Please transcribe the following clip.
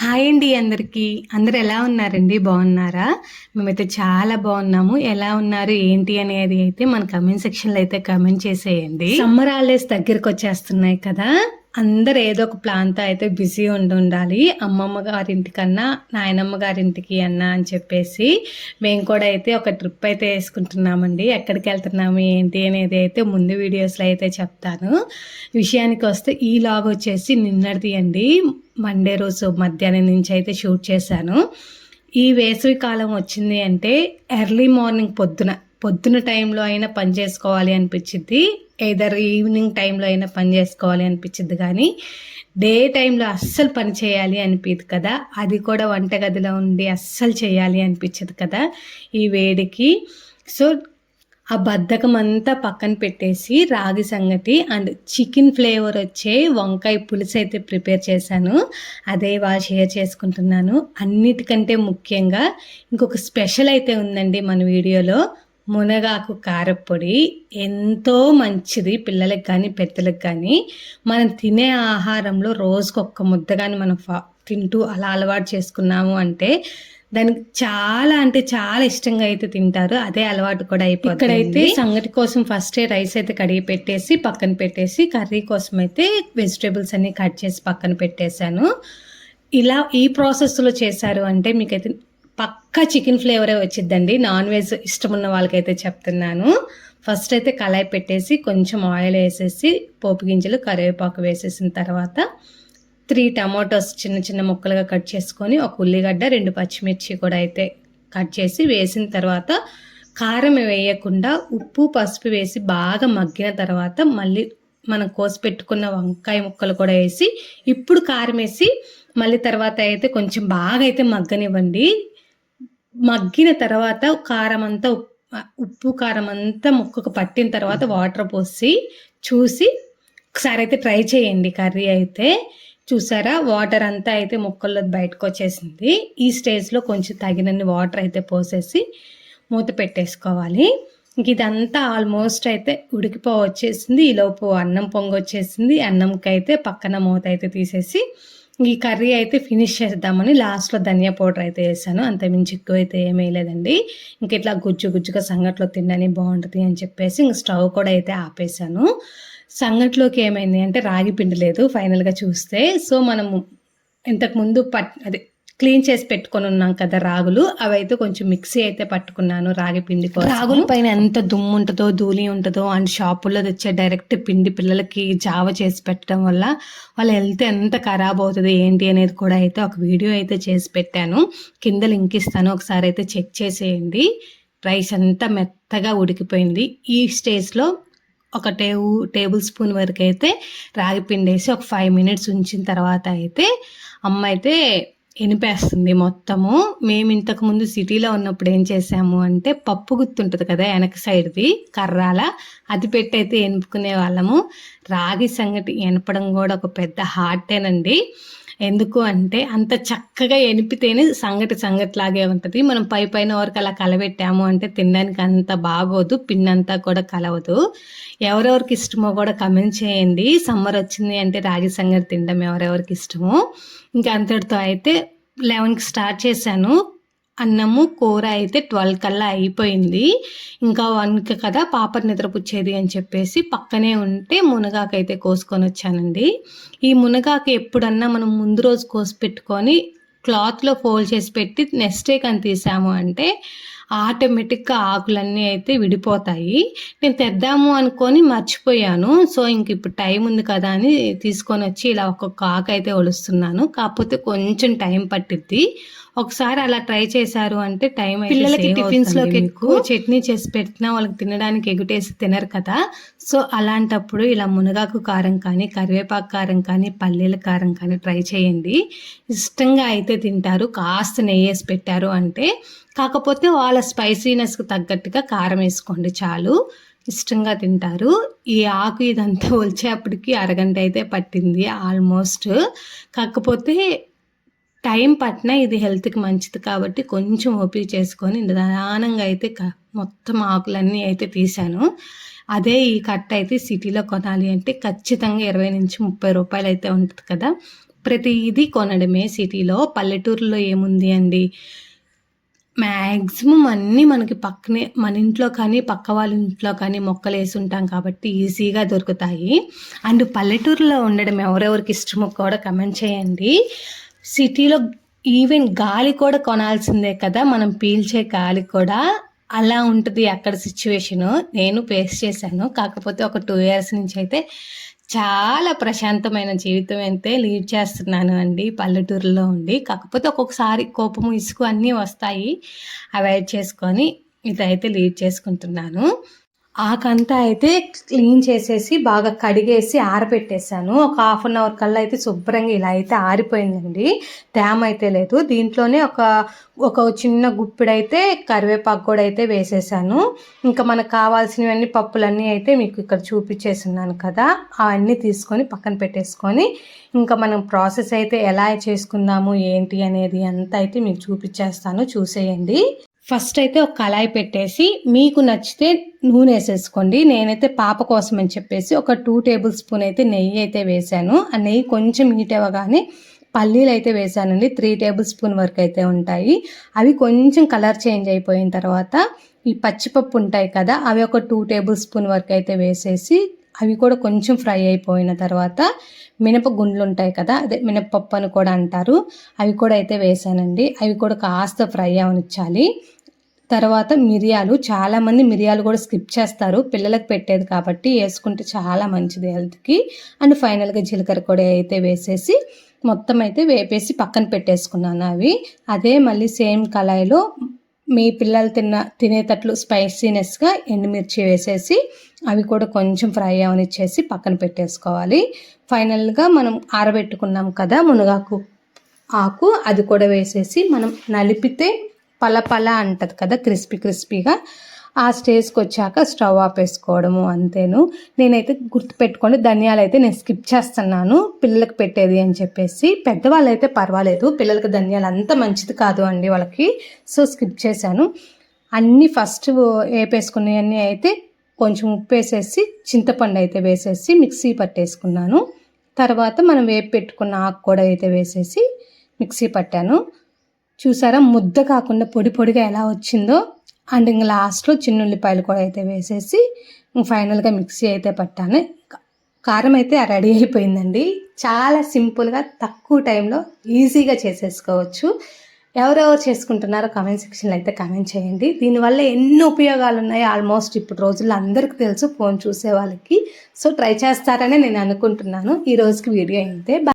Hi అండి అందరికీ. అందరు ఎలా ఉన్నారండి? బాగున్నారా? మేమైతే చాలా బాగున్నాము. ఎలా ఉన్నారు? ఏంటి అనేది అయితే మన కమెంట్ సెక్షన్లో అయితే కమెంట్ చేసేయండి. సమ్మర్ హాలిడేస్ దగ్గరకు వచ్చేస్తున్నాయి కదా. అందరు ఏదో ఒక ప్లాన్తో అయితే బిజీ ఉండి ఉండాలి అమ్మమ్మ గారింటికన్నా నాయనమ్మ గారింటికి అన్న అని చెప్పేసి మేము కూడా అయితే ఒక ట్రిప్ అయితే వేసుకుంటున్నామండి. ఎక్కడికి వెళ్తున్నాము ఏంటి అనేది అయితే ముందు వీడియోస్లో అయితే చెప్తాను. విషయానికి వస్తే ఈ లాగ్ వచ్చేసి నిన్నటిది అండి. మండే రోజు మధ్యాహ్నం నుంచి అయితే షూట్ చేశాను. ఈ వేసవి కాలం వచ్చింది అంటే ఎర్లీ మార్నింగ్ పొద్దున పొద్దున టైంలో అయినా పని చేసుకోవాలి అనిపించింది ఏదర్ ఈవినింగ్ టైంలో అయినా పని చేసుకోవాలి అనిపించింది కానీ డే టైంలో అస్సలు పని చేయాలి అనిపించదు కదా. అది కూడా వంటగదిలో ఉండి అస్సలు చేయాలి అనిపించదు కదా ఈ వేడికి. సో ఆ బద్ధకం అంతా పక్కన పెట్టేసి రాగి సంగటి అండ్ చికెన్ ఫ్లేవర్ వచ్చే వంకాయ పులుసు అయితే ప్రిపేర్ చేశాను. అదే వాళ్ళు షేర్ చేసుకుంటున్నాను. అన్నిటికంటే ముఖ్యంగా ఇంకొక స్పెషల్ అయితే ఉందండి మన వీడియోలో. మునగాకు కారపొడి ఎంతో మంచిది పిల్లలకు కానీ పెద్దలకు కానీ మనం తినే ఆహారంలో రోజుకు ఒక్క ముద్ద కానీ మనం తింటూ అలా అలవాటు చేసుకున్నాము అంటే దానికి చాలా అంటే చాలా ఇష్టంగా అయితే తింటారు. అదే అలవాటు కూడా అయిపోతుంది. ఇక్కడైతే సంగటి కోసం ఫస్ట్ రైస్ అయితే కడిగి పెట్టేసి పక్కన పెట్టేసి కర్రీ కోసం అయితే వెజిటేబుల్స్ అన్ని కట్ చేసి పక్కన పెట్టేశాను. ఇలా ఈ ప్రాసెస్లో చేశారు అంటే మీకైతే పక్కా చికెన్ ఫ్లేవరే వచ్చిద్దండి. నాన్ వెజ్ ఇష్టం ఉన్న వాళ్ళకైతే చెప్తున్నాను. ఫస్ట్ అయితే కళాయి పెట్టేసి కొంచెం ఆయిల్ వేసేసి పోపు గింజలు కరివేపాకు వేసేసిన తర్వాత త్రీ టమాటోస్ చిన్న చిన్న ముక్కలుగా కట్ చేసుకొని ఒక ఉల్లిగడ్డ రెండు పచ్చిమిర్చి కూడా అయితే కట్ చేసి వేసిన తర్వాత కారం వేయకుండా ఉప్పు పసుపు వేసి బాగా మగ్గిన తర్వాత మళ్ళీ మనం కోసి పెట్టుకున్న వంకాయ ముక్కలు కూడా వేసి ఇప్పుడు కారం వేసి మళ్ళీ తర్వాత అయితే కొంచెం బాగా అయితే మగ్గనివ్వండి. మగ్గిన తర్వాత కారం అంతా ఉప్పు కారం అంతా ముక్కకు పట్టిన తర్వాత వాటర్ పోసి చూసి ఒకసారి అయితే ట్రై చేయండి కర్రీ అయితే. చూసారా? వాటర్ అంతా అయితే ముక్కల్లో బయటకు వచ్చేసింది. ఈ స్టేజ్లో కొంచెం తగినన్ని వాటర్ అయితే పోసేసి మూత పెట్టేసుకోవాలి. ఇంక ఇదంతా ఆల్మోస్ట్ అయితే ఉడికిపో వచ్చేసింది ఈలోపు అన్నం పొంగ వచ్చేసింది అన్నంకి అయితే పక్కన మూత అయితే తీసేసి ఈ కర్రీ అయితే ఫినిష్ చేద్దామని లాస్ట్లో ధనియా పౌడర్ అయితే వేసాను. అంత మించి ఎక్కువ అయితే ఏమీ లేదండి. ఇంక ఇట్లా గుజ్జు గుజ్జుగా సంగట్లో తినడానికి బాగుంటుంది అని చెప్పేసి ఇంక స్టవ్ కూడా అయితే ఆపేసాను. సంగట్లోకి ఏమైంది అంటే రాగి పిండి లేదు ఫైనల్గా చూస్తే. సో మనము ఇంతకుముందు పట్ అదే క్లీన్ చేసి పెట్టుకొని ఉన్నాం కదా రాగులు అవైతే కొంచెం మిక్సీ అయితే పట్టుకున్నాను రాగి పిండి రాగుల పైన ఎంత దుమ్ము ఉంటుందో ధూళి ఉంటుందో అండ్ షాపుల్లో తెచ్చే డైరెక్ట్ పిండి పిల్లలకి జావ చేసి పెట్టడం వల్ల వాళ్ళ హెల్త్ ఎంత ఖరాబ్ అవుతుంది ఏంటి అనేది కూడా అయితే ఒక వీడియో అయితే చేసి పెట్టాను. కింద లింక్ ఇస్తాను ఒకసారి అయితే చెక్ చేసేయండి. రైస్ అంతా మెత్తగా ఉడికిపోయింది. ఈ స్టేజ్లో ఒక టేబు టేబుల్ స్పూన్ వరకు అయితే రాగి పిండి వేసి ఒక ఫైవ్ మినిట్స్ ఉంచిన తర్వాత అయితే అమ్మ అయితే ఎనిపేస్తుంది మొత్తము. మేము ఇంతకుముందు సిటీలో ఉన్నప్పుడు ఏం చేసాము అంటే పప్పు గుర్తుంటుంది కదా వెనక సైడ్ది కర్రాల. అది పెట్టి అయితే ఎనుపుకునే వాళ్ళము. రాగి సంగటి ఎనపడం కూడా ఒక పెద్ద హార్టేనండి ఎందుకు అంటే అంత చక్కగా ఎనిపితేనే సంగటి సంగటి లాగే ఉంటుంది. మనం పై పైన వరకు అలా కలబెట్టాము అంటే తినడానికి అంత బాగోదు పిన్నంతా కూడా కలవదు. ఎవరెవరికి ఇష్టమో కూడా కమెంట్ చేయండి. సమ్మర్ వచ్చింది అంటే రాగి సంగటి తినడం ఎవరెవరికి ఇష్టమో. ఇంకా అంతటితో అయితే లెవెన్కి స్టార్ట్ చేశాను. అన్నము కూర అయితే ట్వెల్వ్ కల్లా అయిపోయింది. ఇంకా వన్కి కదా పాప నిద్రపుచ్చేది అని చెప్పేసి పక్కనే ఉంటే మునగాకు అయితే కోసుకొని వచ్చానండి. ఈ మునగాకు ఎప్పుడన్నా మనం ముందు రోజు కోసి పెట్టుకొని క్లాత్లో ఫోల్డ్ చేసి పెట్టి నెక్స్ట్ డే కానీ తీసాము అంటే ఆటోమేటిక్గా ఆకులన్నీ అయితే విడిపోతాయి. నేను తెద్దాము అనుకొని మర్చిపోయాను. సో ఇంక ఇప్పుడు టైం ఉంది కదా అని తీసుకొని వచ్చి ఇలా ఒక్కొక్క ఆకు అయితే ఒలుస్తున్నాను. కాకపోతే కొంచెం టైం పట్టిద్ది. ఒకసారి అలా ట్రై చేశారు అంటే టైం పిల్లలకి టిఫిన్స్లోకి ఎక్కువ చట్నీ చేసి పెట్టినా వాళ్ళకి తినడానికి ఎగుటేసి తినరు కదా. సో అలాంటప్పుడు ఇలా మునగాకు కారం కానీ కరివేపాకు కారం కానీ పల్లీల కారం కానీ ట్రై చేయండి. ఇష్టంగా అయితే తింటారు. కాస్త నెయ్యి వేసి పెట్టారు అంటే. కాకపోతే వాళ్ళ స్పైసీనెస్కి తగ్గట్టుగా కారం వేసుకోండి చాలు. ఇష్టంగా తింటారు. ఈ ఆకు ఇదంతా ఒలిచేపటికి అరగంట అయితే పట్టింది ఆల్మోస్ట్. కాకపోతే టైం పట్టినా ఇది హెల్త్కి మంచిది కాబట్టి కొంచెం ఓపిక చేసుకొని నిదానంగా అయితే మొత్తం ఆకులన్నీ అయితే తీశాను. అదే ఈ కట్ట అయితే సిటీలో కొనాలి అంటే ఖచ్చితంగా ఇరవై నుంచి ముప్పై రూపాయలు అయితే ఉంటుంది కదా. ప్రతిదీ కొనడమే సిటీలో. పల్లెటూరులో ఏముంది అండి? మ్యాక్సిమం అన్నీ మనకి పక్కనే మన ఇంట్లో కానీ పక్క వాళ్ళ ఇంట్లో కానీ మొక్కలు వేసి ఉంటాం కాబట్టి ఈజీగా దొరుకుతాయి. అండ్ పల్లెటూరులో ఉండడం ఎవరెవరికి ఇష్టమో కూడా కమెంట్ చేయండి. సిటీలో ఈవెన్ గాలి కూడా కొనాల్సిందే కదా మనం పీల్చే గాలి కూడా. అలా ఉంటుంది అక్కడ సిచ్యువేషను. నేను ఫేస్ చేశాను. కాకపోతే ఒక టూ ఇయర్స్ నుంచి అయితే చాలా ప్రశాంతమైన జీవితం అయితే లీడ్ చేస్తున్నాను అండి. పల్లెటూరులో ఉండి. కాకపోతే ఒక్కొక్కసారి కోపము ఇసుకు అన్నీ వస్తాయి. అవాయిడ్ చేసుకొని ఇదైతే లీడ్ చేసుకుంటున్నాను. ఆకంతా అయితే క్లీన్ చేసేసి బాగా కడిగేసి ఆరబెట్టేశాను ఒక హాఫ్ అన్ అవర్ కల్లా అయితే శుభ్రంగా ఇలా అయితే ఆరిపోయిందండి. తేమ అయితే లేదు. దీంట్లోనే ఒక ఒక చిన్న గుప్పిడైతే కరివేపాకు కూడా అయితే వేసేసాను ఇంకా మనకు కావాల్సినవన్నీ పప్పులన్నీ అయితే మీకు ఇక్కడ చూపించేస్తున్నాను కదా. అవన్నీ తీసుకొని పక్కన పెట్టేసుకొని ఇంకా మనం ప్రాసెస్ అయితే ఎలా చేసుకుందాము ఏంటి అనేది అంతా అయితే మీకు చూపించేస్తాను. చూసేయండి. ఫస్ట్ అయితే ఒక కళాయి పెట్టేసి మీకు నచ్చితే నూనె వేసేసుకోండి. నేనైతే పాప కోసం అని చెప్పేసి ఒక టూ టేబుల్ స్పూన్ అయితే నెయ్యి అయితే వేసాను. ఆ నెయ్యి కొంచెం హీట్ అవ్వగానే పల్లీలు అయితే వేసానండి. త్రీ టేబుల్ స్పూన్ వరకు అయితే ఉంటాయి. అవి కొంచెం కలర్ చేంజ్ అయిపోయిన తర్వాత ఈ పచ్చిపప్పు ఉంటాయి కదా అవి ఒక టూ టేబుల్ స్పూన్ వరకు అయితే వేసేసి అవి కూడా కొంచెం ఫ్రై అయిపోయిన తర్వాత మినప గుండ్లు ఉంటాయి కదా అదే మినపప్పు అని కూడా అంటారు. అవి కూడా అయితే వేసానండి. అవి కూడా కాస్త ఫ్రై అవనిచ్చాలి. తర్వాత మిరియాలు చాలామంది మిరియాలు కూడా స్కిప్ చేస్తారు. పిల్లలకు పెట్టేది కాబట్టి వేసుకుంటే చాలా మంచిది హెల్త్కి. అండ్ ఫైనల్గా జీలకర్ర కూడా అయితే వేసేసి మొత్తం అయితే వేపేసి పక్కన పెట్టేసుకున్నాను అవి. అదే మళ్ళీ సేమ్ కళాయిలో మీ పిల్లలు తిన్న తినేటట్లు స్పైసీనెస్గా ఎండుమిర్చి వేసేసి అవి కూడా కొంచెం ఫ్రై అవనిచ్చేసి పక్కన పెట్టేసుకోవాలి. ఫైనల్గా మనం ఆరబెట్టుకున్నాం కదా మునగాకు ఆకు అది కూడా వేసేసి మనం నలిపితే పలపల అంటది కదా క్రిస్పీ క్రిస్పీగా. ఆ స్టేజ్కి వచ్చాక స్టవ్ ఆపేసుకోవడము అంతేను. నేనైతే గుర్తుపెట్టుకోండి ధనియాలు అయితే నేను స్కిప్ చేస్తున్నాను పిల్లలకు పెట్టేది అని చెప్పేసి. పెద్దవాళ్ళు అయితే పర్వాలేదు పిల్లలకి ధనియాలు అంత మంచిది కాదు అండి వాళ్ళకి సో స్కిప్ చేశాను. అన్నీ ఫస్ట్ వేపేసుకునేవన్నీ అయితే కొంచెం ఉప్పు వేసేసి చింతపండు అయితే వేసేసి మిక్సీ పట్టేసుకున్నాను. తర్వాత మనం వేపు పెట్టుకున్న ఆకు కూడా అయితే వేసేసి మిక్సీ పట్టాను. చూసారా? ముద్ద కాకుండా పొడి పొడిగా ఎలా వచ్చిందో? అండ్ ఇంక లాస్ట్లో చిన్న ఉల్లిపాయలు కూడా అయితే వేసేసి ఫైనల్గా మిక్సీ అయితే పట్టాను. కారం అయితే రెడీ అయిపోయిందండి. చాలా సింపుల్గా తక్కువ టైంలో ఈజీగా చేసేసుకోవచ్చు. ఎవరెవరు చేసుకుంటున్నారో కామెంట్ సెక్షన్లో అయితే కామెంట్ చేయండి. దీనివల్ల ఎన్ని ఉపయోగాలు ఉన్నాయి? ఆల్మోస్ట్ ఇప్పుడు రోజుల్లో అందరికీ తెలుసు ఫోన్ చూసే వాళ్ళకి. సో ట్రై చేస్తారని నేను అనుకుంటున్నాను. ఈ రోజుకి వీడియో అయితే.